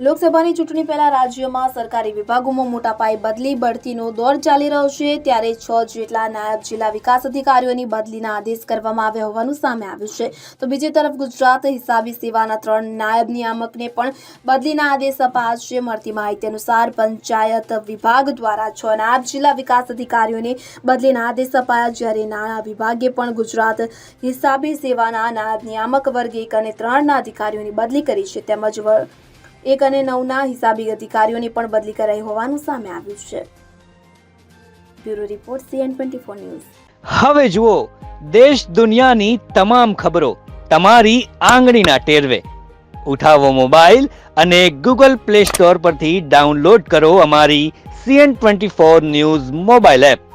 લોકસભાની ચૂંટણી પહેલા રાજ્યમાં સરકારી વિભાગોમાં મોટા પાયે બદલી બઢતીનો દોર ચાલી રહ્યો છે. ત્યારે છ જેટલા નાયબ જિલ્લા વિકાસ અધિકારીઓની બદલીના આદેશ કરવામાં આવ્યા હોવાનું સામે આવ્યું છે. તો બીજી તરફ ગુજરાત હિસાબી સેવાના ત્રણ નાયબ નિયામકને પણ બદલીના આદેશ અપાયા છે મળતી માહિતી અનુસાર પંચાયત વિભાગ દ્વારા છ નાયબ જિલ્લા વિકાસ અધિકારીઓને બદલીના આદેશ અપાયા. જ્યારે નાણાં વિભાગે પણ ગુજરાત હિસાબી સેવાના નાયબ નિયામક વર્ગ એક અને ત્રણના અધિકારીઓની બદલી કરી છે. તેમજ એક અને નવના હિસાબી અધિકારીઓની પણ બદલી કરાઈ હોવાનું સામે આવ્યું છે. Bureau report CN twenty four news. હવે જુઓ, દેશ દુનિયાની તમામ ખબરો તમારી આંગળીના ટેરવે. ઉઠાવો મોબાઈલ અને ગૂગલ પ્લે સ્ટોર પરથી ડાઉનલોડ કરો અમારી CN twenty four news mobile app.